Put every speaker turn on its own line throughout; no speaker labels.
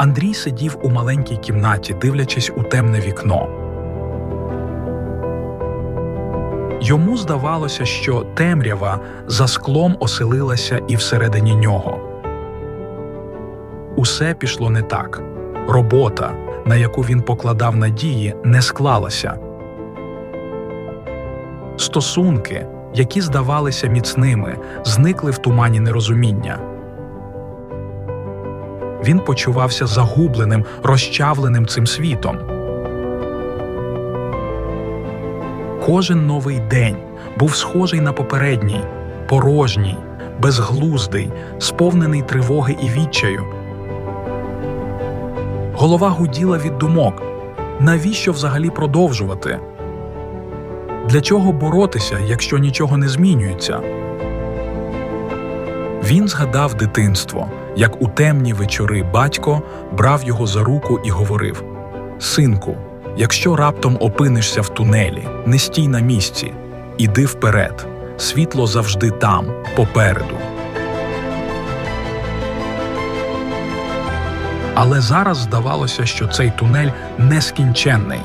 Андрій сидів у маленькій кімнаті, дивлячись у темне вікно. Йому здавалося, що темрява за склом оселилася і всередині нього. Усе пішло не так. Робота, на яку він покладав надії, не склалася. Стосунки, які здавалися міцними, зникли в тумані нерозуміння. Він почувався загубленим, розчавленим цим світом. Кожен новий день був схожий на попередній, порожній, безглуздий, сповнений тривоги і відчаю. Голова гуділа від думок. Навіщо взагалі продовжувати? Для чого боротися, якщо нічого не змінюється? Він згадав дитинство, як у темні вечори батько брав його за руку і говорив: Синку, якщо раптом опинишся в тунелі, не стій на місці, іди вперед, світло завжди там, попереду. Але зараз здавалося, що цей тунель нескінченний.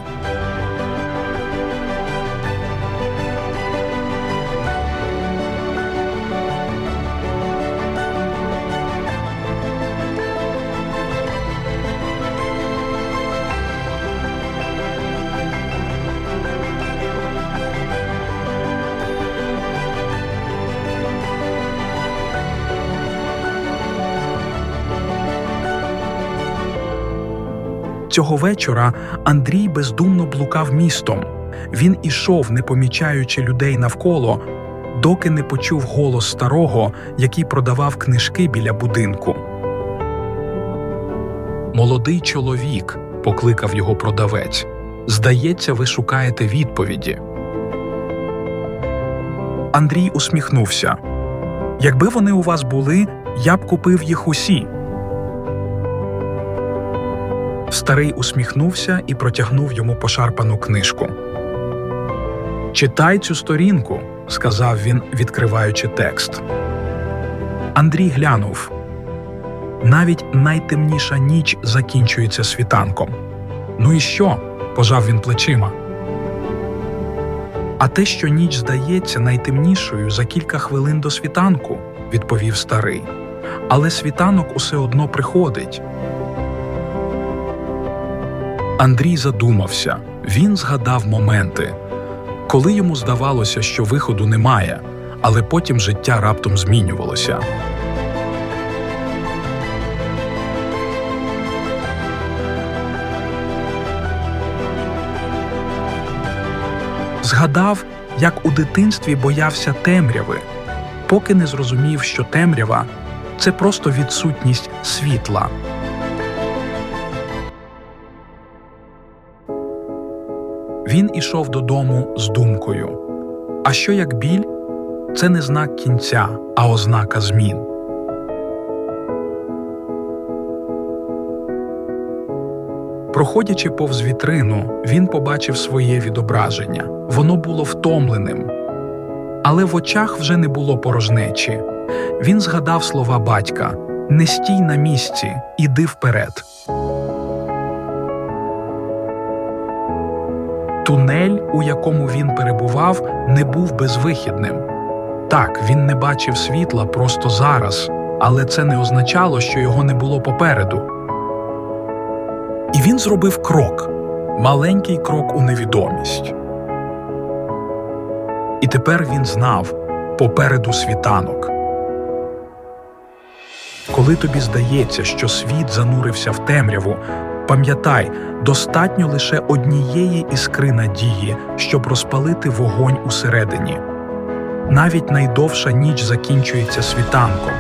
Цього вечора Андрій бездумно блукав містом. Він ішов, не помічаючи людей навколо, доки не почув голос старого, який продавав книжки біля будинку. Молодий чоловік, покликав його продавець. Здається, ви шукаєте відповіді. Андрій усміхнувся. Якби вони у вас були, я б купив їх усі. Старий усміхнувся і протягнув йому пошарпану книжку. Читай цю сторінку, сказав він, відкриваючи текст. Андрій глянув. Навіть найтемніша ніч закінчується світанком. Ну і що? пожав він плечима. А те, що ніч здається найтемнішою за кілька хвилин до світанку, відповів старий. Але світанок усе одно приходить. Андрій задумався. Він згадав моменти, коли йому здавалося, що виходу немає, але потім життя раптом змінювалося. Згадав, як у дитинстві боявся темряви, поки не зрозумів, що темрява це просто відсутність світла. Він ішов додому з думкою. А що як біль це не знак кінця, а ознака змін. Проходячи повз вітрину, він побачив своє відображення. Воно було втомленим. Але в очах вже не було порожнечі. Він згадав слова батька Не стій на місці, іди вперед. Тунель, у якому він перебував, не був безвихідним. Так, він не бачив світла просто зараз, але це не означало, що його не було попереду. І він зробив крок маленький крок у невідомість. І тепер він знав попереду світанок. Коли тобі здається, що світ занурився в темряву, пам'ятай, достатньо лише однієї іскри надії, щоб розпалити вогонь усередині. Навіть найдовша ніч закінчується світанком,